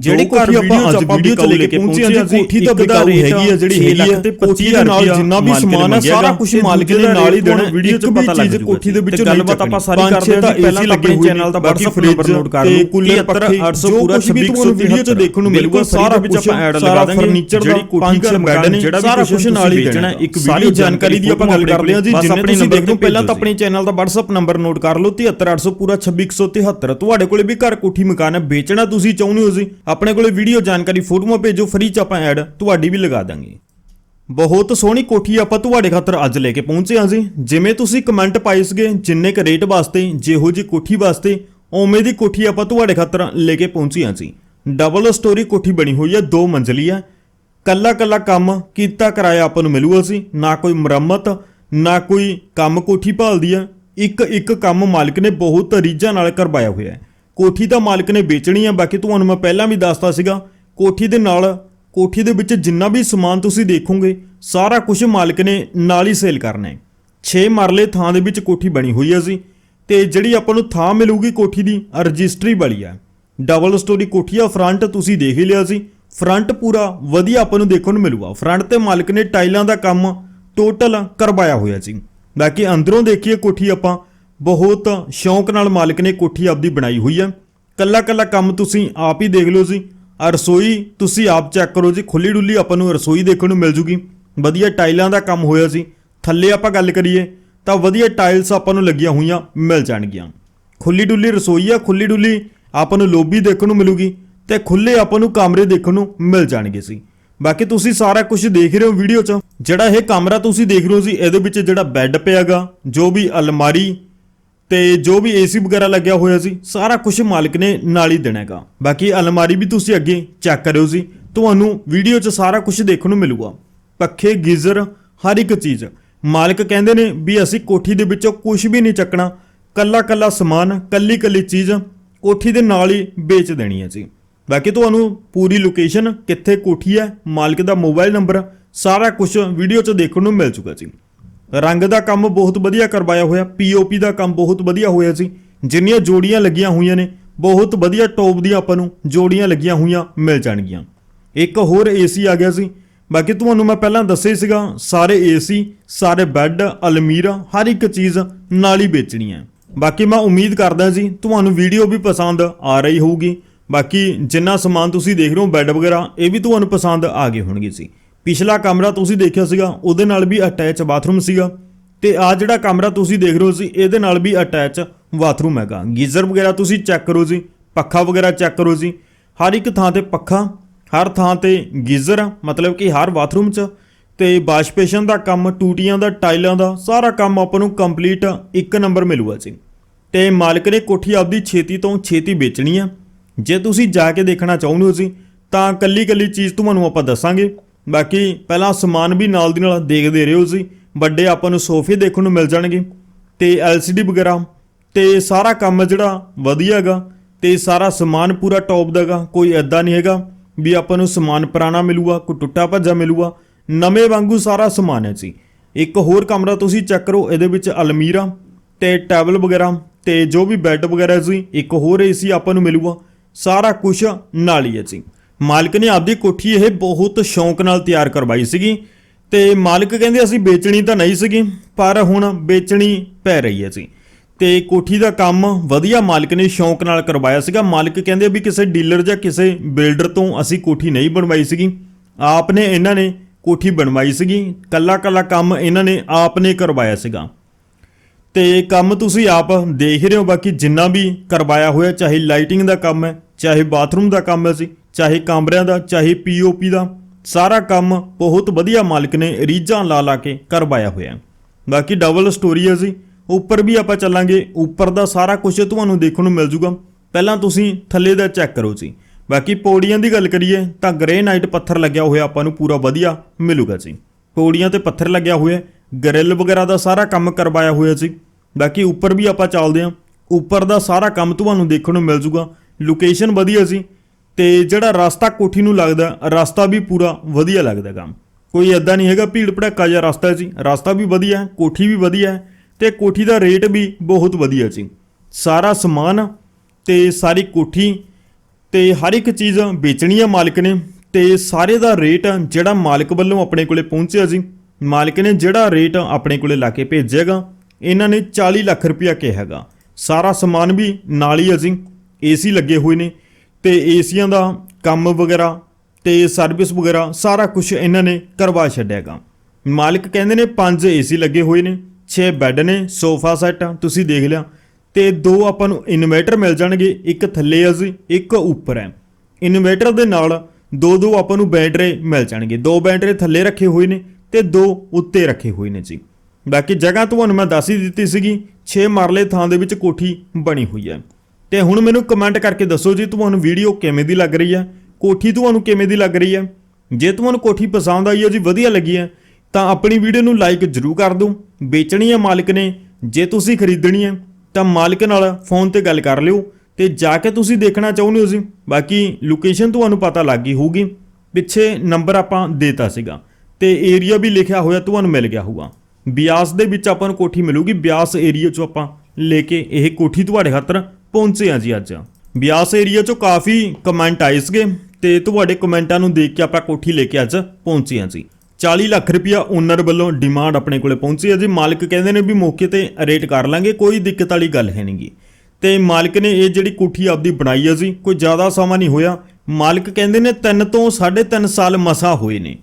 ਜਿਹੜੀ ਕੋਠੀ ਆਪਾਂ ਅੱਜ ਵੀਡੀਓ ਚ ਲੈ ਕੇ ਪਹੁੰਚੇ ਹਾਂ ਕੋਠੀ ਤਾਂ ਬਤਾ ਹੈਗੀ ਆ ਜਿਹੜੀ ਹੈਗੀ ਆ 25 ਦੇ ਨਾਲ ਜਿੰਨਾ ਵੀ ਸਮਾਨ ਆ ਸਾਰਾ ਕੁਝ ਮਾਲਕ ਨੇ ਨਾਲ ਹੀ ਦੇਣਾ ਵੀਡੀਓ ਚ ਪਤਾ ਲੱਗ ਜੂਗਾ ਕੋਠੀ ਦੇ ਵਿੱਚੋਂ ਗੱਲਬਾਤ ਆਪਾਂ ਸਾਰੀ ਕਰਦੇ ਹਾਂ ਪਹਿਲਾਂ ਲੱਗੇ ਚੈਨਲ ਦਾ WhatsApp ਨੰਬਰ ਨੋਟ ਕਰ ਲਓ। ਕੂਲਰ ਪੱਖੇ 800 ਪੂਰਾ 2600 ਵੀਡੀਓ ਚ ਦੇਖਣ ਨੂੰ ਮਿਲੂਗਾ ਸਾਰਾ ਵਿੱਚ ਆਪਾਂ ਐਡ ਲਗਾ ਦਾਂਗੇ। ਫਰਨੀਚਰ ਕੋਠੀ ਦਾ ਬੈੱਡ ਨੇ ਸਾਰਾ ਕੁਝ ਨਾਲ ਹੀ ਦੇਣਾ। ਇੱਕ ਵੀਡੀਓ ਜਾਣਕਾਰੀ ਦੀ ਆਪਾਂ ਗੱਲ ਕਰਦੇ ਹਾਂ ਜੀ ਜਿੰਨੇ ਤੁਸੀਂ ਦੇਖ ਲਓ ਪਹਿਲਾਂ ਤਾਂ ਆਪਣੇ ਚੈਨਲ ਦਾ WhatsApp ਨੰਬਰ ਨੋਟ ਕਰ ਲਓ 73800 ਪੂਰਾ 26173 ਤੁਹਾਡੇ ਕੋਲੇ ਵੀ ਘਰ ਕੋਠੀ ਮਕਾਨ ਹੈ ਵੇਚਣਾ ਤੁਸੀਂ ਚਾਹੁੰਦੇ ਹੋ ਜੀ ਆਪਣੇ ਕੋਲੇ ਵੀਡੀਓ ਜਾਣਕਾਰੀ ਫੋਟੋਆਂ ਭੇਜੋ ਫ੍ਰੀ ਚ ਆਪਾਂ ਐਡ ਤੁਹਾਡੀ ਵੀ ਲਗਾ ਦਾਂਗੇ। ਬਹੁਤ ਸੋਹਣੀ ਕੋਠੀ ਆਪਾਂ ਤੁਹਾਡੇ ਖਾਤਰ ਅੱਜ ਲੈ ਕੇ ਪਹੁੰਚੇ ਹਾਂ ਜੀ। ਜਿਵੇਂ ਤੁਸੀਂ ਕਮੈਂਟ ਪਾਏ ਸੀਗੇ, ਜਿੰਨੇ ਕ ਰੇਟ ਵਾਸਤੇ, ਜਿਹੋ ਜੀ ਕੋਠੀ ਵਾਸਤੇ, ਉਵੇਂ ਦੀ ਕੋਠੀ ਆਪਾਂ ਤੁਹਾਡੇ ਖਾਤਰ ਲੈ ਕੇ ਪਹੁੰਚੇ ਹਾਂ ਜੀ। ਡਬਲ ਸਟੋਰੀ ਕੋਠੀ ਬਣੀ ਹੋਈ ਹੈ, ਦੋ ਮੰਜ਼ਲੀ ਹੈ। ਕੱਲਾ ਕੱਲਾ ਕੰਮ ਕੀਤਾ ਕਰਾਇਆ ਆਪਾਂ ਨੂੰ ਮਿਲੂਗਾ ਸੀ ਨਾ ਕੋਈ ਮੁਰੰਮਤ, ਨਾ ਕੋਈ ਕੰਮ ਕੋਠੀ ਭਾਲਦੀ ਆ ਇੱਕ ਇੱਕ ਕੰਮ ਮਾਲਕ ਨੇ ਬਹੁਤ ਰੀਝਾਂ ਨਾਲ ਕਰਵਾਇਆ ਹੋਇਆ ਹੈ। ਕੋਠੀ ਤਾਂ ਮਾਲਕ ਨੇ ਵੇਚਣੀ ਆ। ਬਾਕੀ ਤੁਹਾਨੂੰ ਮੈਂ ਪਹਿਲਾਂ ਵੀ ਦੱਸਤਾ ਸੀਗਾ, ਕੋਠੀ ਦੇ ਨਾਲ, ਕੋਠੀ ਦੇ ਵਿੱਚ ਜਿੰਨਾ ਵੀ ਸਮਾਨ ਤੁਸੀਂ ਦੇਖੋਗੇ, ਸਾਰਾ ਕੁਝ ਮਾਲਕ ਨੇ ਨਾਲ ਹੀ ਸੇਲ ਕਰਨਾ ਹੈ। 6 ਮਰਲੇ ਥਾਂ ਦੇ ਵਿੱਚ ਕੋਠੀ ਬਣੀ ਹੋਈ ਹੈ ਜੀ। ਤੇ ਜਿਹੜੀ ਆਪਾਂ ਨੂੰ ਥਾਂ ਮਿਲੂਗੀ ਕੋਠੀ ਦੀ ਰਜਿਸਟਰੀ ਵਾਲੀ ਆ। ਡਬਲ ਸਟੋਰੀ ਕੋਠੀ ਆ, ਫਰੰਟ ਤੁਸੀਂ ਦੇਖ ਹੀ ਲਿਆ ਸੀ। ਫਰੰਟ ਪੂਰਾ ਵਧੀਆ ਆਪਾਂ ਨੂੰ ਦੇਖਣ ਨੂੰ ਮਿਲੂਗਾ। ਫਰੰਟ ਤੇ ਮਾਲਕ ਨੇ ਟਾਈਲਾਂ ਦਾ ਕੰਮ ਟੋਟਲ ਕਰਵਾਇਆ ਹੋਇਆ ਸੀ ਬਾਕੀ ਅੰਦਰੋਂ ਦੇਖੀਏ ਕੋਠੀ ਆਪਾਂ ਬਹੁਤ ਸ਼ੌਂਕ ਨਾਲ ਮਾਲਕ ਨੇ ਕੋਠੀ ਆਪਦੀ ਬਣਾਈ ਹੋਈ ਹੈ ਕੱਲਾ ਕੱਲਾ ਕੰਮ ਤੁਸੀਂ ਆਪ ਹੀ ਦੇਖ ਲਓ ਜੀ। ਆ ਰਸੋਈ ਤੁਸੀਂ ਆਪ ਚੈੱਕ ਕਰੋ ਜੀ। ਖੁੱਲੀ ਡੁੱਲੀ ਆਪਾਂ ਨੂੰ ਰਸੋਈ ਦੇਖਣ ਨੂੰ ਮਿਲ ਜੂਗੀ। ਵਧੀਆ ਟਾਈਲਾਂ ਦਾ ਕੰਮ ਹੋਇਆ ਸੀ। ਥੱਲੇ ਆਪਾਂ ਗੱਲ ਕਰੀਏ ਤਾਂ ਵਧੀਆ ਟਾਈਲਸ ਆਪਾਂ ਨੂੰ ਲੱਗੀਆਂ ਹੋਈਆਂ ਮਿਲ ਜਾਣਗੀਆਂ। ਖੁੱਲੀ ਡੁੱਲੀ ਰਸੋਈ ਆ। ਖੁੱਲੀ ਡੁੱਲੀ ਆਪਾਂ ਨੂੰ ਲੋਬੀ ਦੇਖਣ ਨੂੰ ਮਿਲੂਗੀ ਤੇ ਖੁੱਲੇ ਆਪਾਂ ਨੂੰ ਕਮਰੇ ਦੇਖਣ ਨੂੰ ਮਿਲ ਜਾਣਗੇ ਸੀ। ਬਾਕੀ ਤੁਸੀਂ ਸਾਰਾ ਕੁਝ ਦੇਖ ਰਹੇ ਹੋ ਵੀਡੀਓ 'ਚ। ਜਿਹੜਾ ਇਹ ਕਮਰਾ ਤੁਸੀਂ ਦੇਖ ਰਹੇ ਹੋ ਜੀ, ਇਹਦੇ ਵਿੱਚ ਜਿਹੜਾ ਬੈੱਡ ਪਿਆਗਾ ਜੋ ਵੀ ਅਲਮਾਰੀ ਤੇ ਜੋ ਵੀ ਏਸੀ ਵਗੈਰਾ ਲੱਗਿਆ ਹੋਇਆ ਸੀ, ਸਾਰਾ ਕੁਝ ਮਾਲਕ ਨੇ ਨਾਲ ਹੀ ਦੇਣਾ ਹੈਗਾ। ਬਾਕੀ ਅਲਮਾਰੀ ਵੀ ਤੁਸੀਂ ਅੱਗੇ ਚੈੱਕ ਕਰਿਓ ਜੀ। ਤੁਹਾਨੂੰ ਵੀਡੀਓ 'ਚ ਸਾਰਾ ਕੁਝ ਦੇਖਣ ਨੂੰ ਮਿਲੂਗਾ। ਪੱਖੇ, ਗੀਜ਼ਰ, ਹਰ ਇੱਕ ਚੀਜ਼। ਮਾਲਕ ਕਹਿੰਦੇ ਨੇ ਵੀ ਅਸੀਂ ਕੋਠੀ ਦੇ ਵਿੱਚੋਂ ਕੁਝ ਵੀ ਨਹੀਂ ਚੱਕਣਾ। ਕੱਲਾ ਕੱਲਾ ਸਮਾਨ, ਕੱਲੀ ਕੱਲੀ ਚੀਜ਼ ਕੋਠੀ ਦੇ ਨਾਲ ਹੀ ਵੇਚ ਦੇਣੀ ਹੈ ਜੀ। ਬਾਕੀ ਤੁਹਾਨੂੰ ਪੂਰੀ ਲੋਕੇਸ਼ਨ ਕਿੱਥੇ ਕੋਠੀ ਹੈ, ਮਾਲਕ ਦਾ ਮੋਬਾਈਲ ਨੰਬਰ ਸਾਰਾ ਕੁਝ ਵੀਡੀਓ 'ਚ ਦੇਖਣ ਨੂੰ ਮਿਲ ਚੁੱਕਾ ਜੀ। ਰੰਗ ਦਾ ਕੰਮ ਬਹੁਤ ਵਧੀਆ ਕਰਵਾਇਆ ਹੋਇਆ ਪੀਓਪੀ ਦਾ ਕੰਮ ਬਹੁਤ ਵਧੀਆ ਹੋਇਆ ਸੀ। ਜਿੰਨੀਆਂ ਜੋੜੀਆਂ ਲੱਗੀਆਂ ਹੋਈਆਂ ਨੇ, ਬਹੁਤ ਵਧੀਆ ਟੌਪ ਦੀ ਆਪਾਂ ਨੂੰ ਜੋੜੀਆਂ ਲੱਗੀਆਂ ਹੋਈਆਂ ਮਿਲ ਜਾਣਗੀਆਂ। ਇੱਕ ਹੋਰ ਏਸੀ ਆ ਗਿਆ ਸੀ। ਬਾਕੀ ਤੁਹਾਨੂੰ ਮੈਂ ਪਹਿਲਾਂ ਦੱਸਿਆ ਸੀਗਾ, ਸਾਰੇ ਏਸੀ ਸਾਰੇ ਬੈੱਡ ਅਲਮੀਰਾ, ਹਰ ਇੱਕ ਚੀਜ਼ ਨਾਲ ਹੀ ਵੇਚਣੀ ਹੈ। ਬਾਕੀ ਮੈਂ ਉਮੀਦ ਕਰਦਾ ਸੀ ਤੁਹਾਨੂੰ ਵੀਡੀਓ ਵੀ ਪਸੰਦ ਆ ਰਹੀ ਹੋਊਗੀ। ਬਾਕੀ ਜਿੰਨਾ ਸਮਾਨ ਤੁਸੀਂ ਦੇਖ ਰਹੇ ਹੋ ਬੈੱਡ ਵਗੈਰਾ, ਇਹ ਵੀ ਤੁਹਾਨੂੰ ਪਸੰਦ ਆ ਗਏ ਹੋਣਗੇ ਸੀ ਪਿਛਲਾ ਕਮਰਾ ਤੁਸੀਂ ਦੇਖਿਆ ਸੀਗਾ ਉਹਦੇ ਨਾਲ ਵੀ ਅਟੈਚ ਬਾਥਰੂਮ ਸੀਗਾ। ਤੇ ਆ ਜਿਹੜਾ ਕਮਰਾ ਤੁਸੀਂ ਦੇਖ ਰਹੇ ਹੋ ਸੀ ਇਹਦੇ ਨਾਲ ਵੀ ਅਟੈਚ ਬਾਥਰੂਮ ਹੈਗਾ। ਗੀਜ਼ਰ ਵਗੈਰਾ ਤੁਸੀਂ ਚੈੱਕ ਕਰੋ ਜੀ ਪੱਖਾ ਵਗੈਰਾ ਚੈੱਕ ਕਰੋ ਜੀ। ਹਰ ਇੱਕ ਥਾਂ ਤੇ ਪੱਖਾ ਹਰ ਥਾਂ ਤੇ ਗੀਜ਼ਰ ਆ, ਮਤਲਬ ਕਿ ਹਰ ਬਾਥਰੂਮ 'ਚ। ਤੇ ਵਾਸ਼ਪੇਸ਼ਨ ਦਾ ਕੰਮ ਟੂਟੀਆਂ ਦਾ ਟਾਈਲਾਂ ਦਾ ਸਾਰਾ ਕੰਮ ਆਪਾਂ ਨੂੰ ਕੰਪਲੀਟ ਇੱਕ ਨੰਬਰ ਮਿਲੂਗਾ ਜੀ। ਤੇ ਮਾਲਕ ਨੇ ਕੋਠੀ ਆਪਦੀ ਛੇਤੀ ਤੋਂ ਛੇਤੀ ਵੇਚਣੀ ਆ। ਜੇ ਤੁਸੀਂ ਜਾ ਕੇ ਦੇਖਣਾ ਚਾਹੁੰਦੇ ਹੋ ਸੀ ਤਾਂ ਕੱਲੀ ਕੱਲੀ ਚੀਜ਼ ਤੁਹਾਨੂੰ ਆਪਾਂ ਦੱਸਾਂਗੇ। ਬਾਕੀ ਪਹਿਲਾਂ ਸਮਾਨ ਵੀ ਨਾਲ ਦੀ ਨਾਲ ਦੇਖਦੇ ਰਹੋ ਜੀ। ਵੱਡੇ ਆਪਾਂ ਨੂੰ ਸੋਫੇ ਦੇਖਣ ਨੂੰ ਮਿਲ ਜਾਣਗੇ ਤੇ LCD ਵਗੈਰਾ ਤੇ ਸਾਰਾ ਕੰਮ ਜਿਹੜਾ ਵਧੀਆ ਹੈਗਾ ਤੇ ਸਾਰਾ ਸਮਾਨ ਪੂਰਾ ਟੌਪ ਦਾ ਹੈਗਾ, ਕੋਈ ਐਦਾਂ ਨਹੀਂ ਹੈਗਾ ਵੀ ਆਪਾਂ ਨੂੰ ਸਮਾਨ ਪੁਰਾਣਾ ਮਿਲੂਗਾ, ਕੋਈ ਟੁੱਟਾ ਭੱਜਾ ਮਿਲੂਗਾ, ਨਵੇਂ ਵਾਂਗੂ ਸਾਰਾ ਸਮਾਨ ਹੈ ਜੀ। ਇੱਕ ਹੋਰ ਕਮਰਾ ਤੁਸੀਂ ਚੈੱਕ ਕਰੋ, ਇਹਦੇ ਵਿੱਚ ਅਲਮੀਰਾ ਤੇ ਟੇਬਲ ਵਗੈਰਾ ਤੇ ਜੋ ਵੀ ਬੈੱਡ ਵਗੈਰਾ ਜੀ, ਇੱਕ ਹੋਰ ਏਸੀ ਆਪਾਂ ਨੂੰ ਮਿਲੂਗਾ, ਸਾਰਾ ਕੁਝ ਨਾਲ ਹੀ ਹੈ ਜੀ। ਮਾਲਕ ਨੇ ਆਪਦੀ ਕੋਠੀ ਇਹ ਬਹੁਤ ਸ਼ੌਂਕ ਨਾਲ ਤਿਆਰ ਕਰਵਾਈ ਸੀਗੀ ਤੇ ਮਾਲਕ ਕਹਿੰਦੇ ਅਸੀਂ ਵੇਚਣੀ ਤਾਂ ਨਹੀਂ ਸੀਗੀ, ਪਰ ਹੁਣ ਵੇਚਣੀ ਪੈ ਰਹੀ ਹੈ ਸੀ ਤੇ ਕੋਠੀ ਦਾ ਕੰਮ ਵਧੀਆ ਮਾਲਕ ਨੇ ਸ਼ੌਂਕ ਨਾਲ ਕਰਵਾਇਆ ਸੀਗਾ। ਮਾਲਕ ਕਹਿੰਦੇ ਵੀ ਕਿਸੇ ਡੀਲਰ ਜਾਂ ਕਿਸੇ ਬਿਲਡਰ ਤੋਂ ਅਸੀਂ ਕੋਠੀ ਨਹੀਂ ਬਣਵਾਈ ਸੀਗੀ। ਆਪ ਨੇ ਇਹਨਾਂ ਨੇ ਕੋਠੀ ਬਣਵਾਈ ਸੀਗੀ। ਕੱਲਾ ਕੱਲਾ ਕੰਮ ਇਹਨਾਂ ਨੇ ਆਪ ਨੇ ਕਰਵਾਇਆ ਸੀਗਾ। ਤੇ ਕੰਮ ਤੁਸੀਂ ਆਪ ਦੇਖ ਰਹੇ ਹੋ, ਬਾਕੀ ਜਿੰਨਾ ਵੀ ਕਰਵਾਇਆ ਹੋਇਆ, ਚਾਹੇ ਲਾਈਟਿੰਗ ਦਾ ਕੰਮ ਹੈ, ਚਾਹੇ ਬਾਥਰੂਮ ਦਾ ਕੰਮ ਹੈ ਸੀ ਚਾਹੇ ਕਮਰਿਆਂ ਦਾ, ਚਾਹੇ ਪੀਓਪੀ ਦਾ, ਸਾਰਾ ਕੰਮ ਬਹੁਤ ਵਧੀਆ ਮਾਲਕ ਨੇ ਰੀਝਾਂ ਲਾ ਲਾ ਕੇ ਕਰਵਾਇਆ ਹੋਇਆ। ਬਾਕੀ ਡਬਲ ਸਟੋਰੀ ਹੈ ਜੀ। ਉੱਪਰ ਵੀ ਆਪਾਂ ਚੱਲਾਂਗੇ। ਉੱਪਰ ਦਾ ਸਾਰਾ ਕੁਝ ਤੁਹਾਨੂੰ ਦੇਖਣ ਨੂੰ ਮਿਲ ਜੂਗਾ। ਪਹਿਲਾਂ ਤੁਸੀਂ ਥੱਲੇ ਦਾ ਚੈੱਕ ਕਰੋ ਜੀ। ਬਾਕੀ ਪੌੜੀਆਂ ਦੀ ਗੱਲ ਕਰੀਏ ਤਾਂ ਗ੍ਰੇਨਾਈਟ ਪੱਥਰ ਲੱਗਿਆ ਹੋਇਆ ਆਪਾਂ ਨੂੰ ਪੂਰਾ ਵਧੀਆ ਮਿਲੂਗਾ ਜੀ। ਪੌੜੀਆਂ ਤੇ ਪੱਥਰ ਲੱਗਿਆ ਹੋਇਆ ਗ੍ਰਿਲ ਵਗੈਰਾ ਦਾ ਸਾਰਾ ਕੰਮ ਕਰਵਾਇਆ ਹੋਇਆ ਸੀ ਬਾਕੀ ਉੱਪਰ ਵੀ ਆਪਾਂ ਚੱਲਦੇ ਹਾਂ। ਉੱਪਰ ਦਾ ਸਾਰਾ ਕੰਮ ਤੁਹਾਨੂੰ ਦੇਖਣ ਨੂੰ ਮਿਲ ਜੂਗਾ। ਲੋਕੇਸ਼ਨ ਵਧੀਆ ਸੀ ਤੇ ਜਿਹੜਾ ਰਸਤਾ ਕੋਠੀ ਨੂੰ ਲੱਗਦਾ, ਰਸਤਾ ਵੀ ਪੂਰਾ ਵਧੀਆ ਲੱਗਦਾ ਕੰਮ। ਕੋਈ ਐਦਾਂ ਨਹੀਂ ਹੈਗਾ ਭੀੜ ਭੜੱਕਾ ਜਿਹਾ ਰਸਤਾ ਸੀ। ਰਸਤਾ ਵੀ ਵਧੀਆ ਕੋਠੀ ਵੀ ਵਧੀਆ ਹੈ ਤੇ ਕੋਠੀ ਦਾ ਰੇਟ ਵੀ ਬਹੁਤ ਵਧੀਆ ਸੀ। ਸਾਰਾ ਸਮਾਨ ਤੇ ਸਾਰੀ ਕੋਠੀ ਤੇ ਹਰ ਇੱਕ ਚੀਜ਼ ਵੇਚਣੀ ਆ ਮਾਲਕ ਨੇ ਤੇ ਸਾਰੇ ਦਾ ਰੇਟ ਜਿਹੜਾ ਮਾਲਕ ਵੱਲੋਂ ਆਪਣੇ ਕੋਲੇ ਪਹੁੰਚਿਆ ਸੀ, ਮਾਲਕ ਨੇ ਜਿਹੜਾ ਰੇਟ ਆਪਣੇ ਕੋਲੇ ਲਾ ਕੇ ਭੇਜੇਗਾ ਇਹਨਾਂ ਨੇ 40 ਲੱਖ ਰੁਪਇਆ ਕਿਹਾ ਹੈਗਾ। ਸਾਰਾ ਸਮਾਨ ਵੀ ਨਾਲ ਹੀ ਅਸੀਂ ਏਸੀ ਲੱਗੇ ਹੋਏ ਨੇ ਤੇ ਏਸੀਆਂ ਦਾ ਕੰਮ ਵਗੈਰਾ ਤੇ ਸਰਵਿਸ ਵਗੈਰਾ ਸਾਰਾ ਕੁਝ ਇਹਨਾਂ ਨੇ ਕਰਵਾ ਛੱਡਿਆਗਾ ਮਾਲਕ ਕਹਿੰਦੇ ਨੇ 5 ਏਸੀ ਲੱਗੇ ਹੋਏ ਨੇ 6 ਬੈੱਡ ਨੇ, ਸੋਫਾ ਸੈੱਟ, ਤੁਸੀਂ ਦੇਖ ਲਿਆ। ਤੇ ਦੋ ਆਪਾਂ ਨੂੰ ਇਨਵੇਟਰ ਮਿਲ ਜਾਣਗੇ, ਇੱਕ ਥੱਲੇ ਆ ਜੀ, ਇੱਕ ਉੱਪਰ ਹੈ। ਇਨਵੇਟਰ ਦੇ ਨਾਲ ਦੋ ਦੋ ਆਪਾਂ ਨੂੰ ਬੈਟਰੀ ਮਿਲ ਜਾਣਗੇ। ਦੋ ਬੈਟਰੀ ਥੱਲੇ ਰੱਖੇ ਹੋਏ ਨੇ ਤੇ ਦੋ ਉੱਤੇ ਰੱਖੇ ਹੋਏ ਨੇ ਜੀ। ਬਾਕੀ ਜਗ੍ਹਾ ਤੁਹਾਨੂੰ ਮੈਂ ਦੱਸ ਹੀ ਦਿੱਤੀ ਸੀਗੀ 6 ਮਰਲੇ ਥਾਂ ਦੇ ਵਿੱਚ ਕੋਠੀ ਬਣੀ ਹੋਈ ਹੈ। ਤੇ ਹੁਣ ਮੈਨੂੰ ਕਮੈਂਟ ਕਰਕੇ ਦੱਸੋ ਜੀ, ਤੁਹਾਨੂੰ ਵੀਡੀਓ ਕਿਵੇਂ ਦੀ ਲੱਗ ਰਹੀ ਹੈ? ਕੋਠੀ ਤੁਹਾਨੂੰ ਕਿਵੇਂ ਦੀ ਲੱਗ ਰਹੀ ਹੈ? ਜੇ ਤੁਹਾਨੂੰ ਕੋਠੀ ਪਸੰਦ ਆਈ ਹੈ ਜੀ, ਵਧੀਆ ਲੱਗੀ ਹੈ, ਤਾਂ ਆਪਣੀ ਵੀਡੀਓ ਨੂੰ ਲਾਈਕ ਜ਼ਰੂਰ ਕਰ ਦਿਓ। ਵੇਚਣੀ ਹੈ ਮਾਲਕ ਨੇ, ਜੇ ਤੁਸੀਂ ਖਰੀਦਣੀ ਹੈ, ਤਾਂ ਮਾਲਕ ਨਾਲ ਫੋਨ ਤੇ ਗੱਲ ਕਰ ਲਿਓ ਤੇ ਜਾ ਕੇ ਤੁਸੀਂ ਦੇਖਣਾ ਚਾਹੁੰਦੇ ਹੋ ਜੀ। ਬਾਕੀ ਲੋਕੇਸ਼ਨ ਤੁਹਾਨੂੰ ਪਤਾ ਲੱਗ ਗਈ ਹੋਊਗੀ। ਪਿੱਛੇ ਨੰਬਰ ਆਪਾਂ ਦੇਤਾ ਸੀਗਾ ਤੇ ਏਰੀਆ ਵੀ ਲਿਖਿਆ ਹੋਇਆ, ਤੁਹਾਨੂੰ ਮਿਲ ਗਿਆ ਹੋਊਗਾ। ਬਿਆਸ ਦੇ ਵਿੱਚ ਆਪਾਂ ਨੂੰ ਕੋਠੀ ਮਿਲੂਗੀ। ਬਿਆਸ ਏਰੀਆ 'ਚੋਂ ਆਪਾਂ ਲੈ ਕੇ ਇਹ ਕੋਠੀ ਤੁਹਾਡੇ ਖਾਤਰ ਪਹੁੰਚੇ ਆ ਜੀ ਅੱਜ। ਬਿਆਸ ਏਰੀਆ 'ਚੋਂ ਕਾਫੀ ਕਮੈਂਟ ਆਏ ਸੀਗੇ ਤੇ ਤੁਹਾਡੇ ਕਮੈਂਟਾਂ ਨੂੰ ਦੇਖ ਕੇ ਆਪਾਂ ਕੋਠੀ ਲੈ ਕੇ ਅੱਜ ਪਹੁੰਚੇ ਆ ਜੀ। 40 ਲੱਖ ਰੁਪਇਆ ਓਨਰ ਵੱਲੋਂ ਡਿਮਾਂਡ ਆਪਣੇ ਕੋਲੇ ਪਹੁੰਚੀ ਹੈ ਜੀ। ਮਾਲਕ ਕਹਿੰਦੇ ਨੇ ਵੀ ਮੌਕੇ ਤੇ ਰੇਟ ਕਰ ਲਾਂਗੇ, ਕੋਈ ਦਿੱਕਤ ਵਾਲੀ ਗੱਲ ਹੈ ਨਹੀਂਗੀ। ਤੇ ਮਾਲਕ ਨੇ ਇਹ ਜਿਹੜੀ ਕੋਠੀ ਆਪਦੀ ਬਣਾਈ ਹੈ ਜੀ, ਕੋਈ ਜ਼ਿਆਦਾ ਸਮਾਂ ਨਹੀਂ ਹੋਇਆ। ਮਾਲਕ ਕਹਿੰਦੇ ਨੇ 3 ਤੋਂ 3.5 ਸਾਲ ਮਸਾ ਹੋਏ ਨੇ।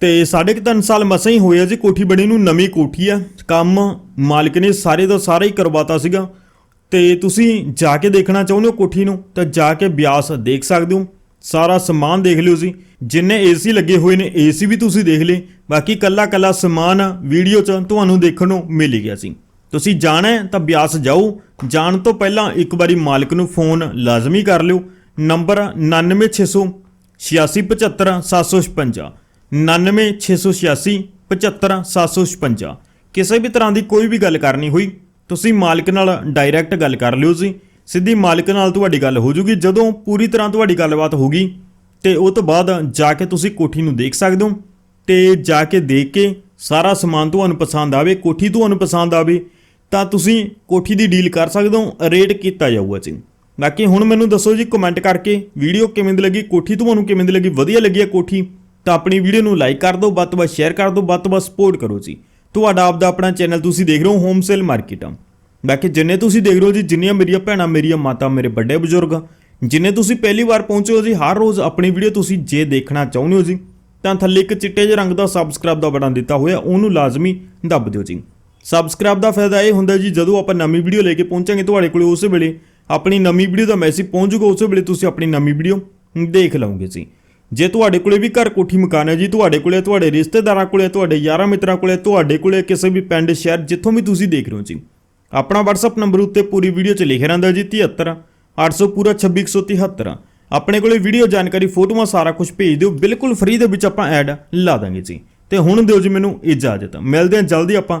ਤੇ ਸਾਢੇ ਕੁ ਤਿੰਨ ਸਾਲ ਮਸਾਂ ਹੀ ਹੋਏ ਆ ਜੀ। ਕੋਠੀ ਬਣੀ ਨੂੰ ਨਵੀਂ ਕੋਠੀ ਆ ਕੰਮ ਮਾਲਕ ਨੇ ਸਾਰੇ ਦਾ ਸਾਰਾ ਹੀ ਕਰਵਾਤਾ ਸੀਗਾ। ਤੇ ਤੁਸੀਂ ਜਾ ਕੇ ਦੇਖਣਾ ਚਾਹੁੰਦੇ ਹੋ ਕੋਠੀ ਨੂੰ, ਤਾਂ ਜਾ ਕੇ ਬਿਆਸ ਦੇਖ ਸਕਦੇ ਹੋ। ਸਾਰਾ ਸਮਾਨ ਦੇਖ ਲਿਓ ਜੀ ਜਿੰਨੇ ਏਸੀ ਲੱਗੇ ਹੋਏ ਨੇ ਏਸੀ ਵੀ ਤੁਸੀਂ ਦੇਖ ਲਏ। ਬਾਕੀ ਕੱਲਾ ਕੱਲਾ ਸਮਾਨ ਵੀਡੀਓ 'ਚ ਤੁਹਾਨੂੰ ਦੇਖਣ ਨੂੰ ਮਿਲ ਗਿਆ ਸੀ। ਤੁਸੀਂ ਜਾਣਾ ਹੈ ਤਾਂ ਬਿਆਸ ਜਾਓ। ਜਾਣ ਤੋਂ ਪਹਿਲਾਂ ਇੱਕ ਵਾਰੀ ਮਾਲਕ ਨੂੰ ਫੋਨ ਲਾਜ਼ਮੀ ਕਰ ਲਿਓ। ਨੰਬਰ 99600 86755 99686 75756 ਕਿਸੇ ਵੀ ਤਰ੍ਹਾਂ ਦੀ ਕੋਈ ਵੀ ਗੱਲ ਕਰਨੀ ਹੋਈ ਤੁਸੀਂ ਮਾਲਕ ਨਾਲ ਡਾਇਰੈਕਟ ਗੱਲ ਕਰ ਲਿਓ ਜੀ। ਸਿੱਧੀ ਮਾਲਕ ਨਾਲ ਤੁਹਾਡੀ ਗੱਲ ਹੋ ਜੂਗੀ। ਜਦੋਂ ਪੂਰੀ ਤਰ੍ਹਾਂ ਤੁਹਾਡੀ ਗੱਲਬਾਤ ਹੋਗੀ ਤੇ ਉਹ ਤੋਂ ਬਾਅਦ ਜਾ ਕੇ ਤੁਸੀਂ ਕੋਠੀ ਨੂੰ ਦੇਖ ਸਕਦੇ ਹੋ। ਤੇ ਜਾ ਕੇ ਦੇਖ ਕੇ ਸਾਰਾ ਸਮਾਨ ਤੁਹਾਨੂੰ ਪਸੰਦ ਆਵੇ, ਕੋਠੀ ਤੁਹਾਨੂੰ ਪਸੰਦ ਆਵੇ, ਤਾਂ ਤੁਸੀਂ ਕੋਠੀ ਦੀ ਡੀਲ ਕਰ ਸਕਦੇ ਹੋ। ਰੇਟ ਕੀਤਾ ਜਾਊਗਾ ਜੀ। ਬਾਕੀ ਹੁਣ ਮੈਨੂੰ ਦੱਸੋ ਜੀ ਕਮੈਂਟ ਕਰਕੇ ਵੀਡੀਓ ਕਿਵੇਂ ਦੀ ਲੱਗੀ, ਕੋਠੀ ਤੁਹਾਨੂੰ ਕਿਵੇਂ ਦੀ ਲੱਗੀ, ਵਧੀਆ ਲੱਗੀ ਹੈ ਕੋਠੀ, ਤਾਂ ਆਪਣੀ ਵੀਡੀਓ ਨੂੰ ਲਾਈਕ ਕਰ ਦਿਓ, ਵੱਧ ਤੋਂ ਵੱਧ ਸ਼ੇਅਰ ਕਰ ਦਿਓ, ਵੱਧ ਤੋਂ ਵੱਧ ਸਪੋਰਟ ਕਰੋ ਜੀ। ਤੁਹਾਡਾ ਆਪਦਾ ਆਪਣਾ ਚੈਨਲ ਤੁਸੀਂ ਦੇਖ ਰਹੇ ਹੋ ਹੋਮ ਸੇਲ ਮਾਰਕੀਟ ਬਾਕੀ ਜਿੰਨੇ ਤੁਸੀਂ ਦੇਖ ਰਹੇ ਹੋ ਜੀ, ਜਿੰਨੀਆਂ ਮੇਰੀਆਂ ਭੈਣਾਂ, ਮੇਰੀਆਂ ਮਾਤਾ, ਮੇਰੇ ਵੱਡੇ ਬਜ਼ੁਰਗ, ਜਿੰਨੇ ਤੁਸੀਂ ਪਹਿਲੀ ਵਾਰ ਪਹੁੰਚੇ ਹੋ ਜੀ, ਹਰ ਰੋਜ਼ ਆਪਣੀ ਵੀਡੀਓ ਤੁਸੀਂ ਜੇ ਦੇਖਣਾ ਚਾਹੁੰਦੇ ਹੋ ਜੀ, ਤਾਂ ਥੱਲੇ ਇੱਕ ਚਿੱਟੇ ਜਿਹੇ ਰੰਗ ਦਾ ਸਬਸਕ੍ਰਾਈਬ ਦਾ ਬਟਨ ਦਿੱਤਾ ਹੋਇਆ, ਉਹਨੂੰ ਲਾਜ਼ਮੀ ਦੱਬ ਦਿਓ ਜੀ। ਸਬਸਕ੍ਰਾਈਬ ਦਾ ਫਾਇਦਾ ਇਹ ਹੁੰਦਾ ਜੀ, ਜਦੋਂ ਆਪਾਂ ਨਵੀਂ ਵੀਡੀਓ ਲੈ ਕੇ ਪਹੁੰਚਾਂਗੇ ਤੁਹਾਡੇ ਕੋਲ, ਉਸੇ ਵੇਲੇ ਆਪਣੀ ਨਵੀਂ ਵੀਡੀਓ ਦਾ ਮੈਸੇਜ ਪਹੁੰਚੂਗਾ ਉਸੇ ਵੇਲੇ ਤੁਸੀਂ ਆਪਣੀ ਨਵੀਂ ਵੀਡੀਓ ਦੇਖ ਲਓਗੇ ਜੀ। ਜੇ ਤੁਹਾਡੇ ਕੋਲੇ ਵੀ ਘਰ ਕੋਠੀ ਮਕਾਨ ਹੈ ਜੀ, ਤੁਹਾਡੇ ਕੋਲੇ, ਤੁਹਾਡੇ ਰਿਸ਼ਤੇਦਾਰਾਂ ਕੋਲੇ, ਤੁਹਾਡੇ ਯਾਰਾਂ ਮਿੱਤਰਾਂ ਕੋਲੇ, ਤੁਹਾਡੇ ਕੋਲੇ ਕਿਸੇ ਵੀ ਪਿੰਡ, ਸ਼ਹਿਰ, ਜਿੱਥੋਂ ਵੀ ਤੁਸੀਂ ਦੇਖ ਰਹੇ ਹੋ ਜੀ। ਆਪਣਾ WhatsApp ਨੰਬਰ ਉੱਤੇ ਪੂਰੀ ਵੀਡੀਓ 'ਚ ਲਿਖਿਆ ਰਹਿੰਦਾ ਜੀ 73 800 ਪੂਰਾ 2673 ਆਪਣੇ ਕੋਲੇ ਵੀਡੀਓ ਜਾਣਕਾਰੀ, ਫੋਟੋਆਂ ਸਾਰਾ ਕੁਝ ਭੇਜ ਦਿਓ, ਬਿਲਕੁਲ ਫ੍ਰੀ ਦੇ ਵਿੱਚ ਆਪਾਂ ਐਡ ਲਾ ਦਾਂਗੇ ਜੀ। ਤੇ ਹੁਣ ਦਿਓ ਜੀ ਮੈਨੂੰ ਇਜਾਜ਼ਤ। ਮਿਲਦੇ ਹਾਂ ਜਲਦੀ ਆਪਾਂ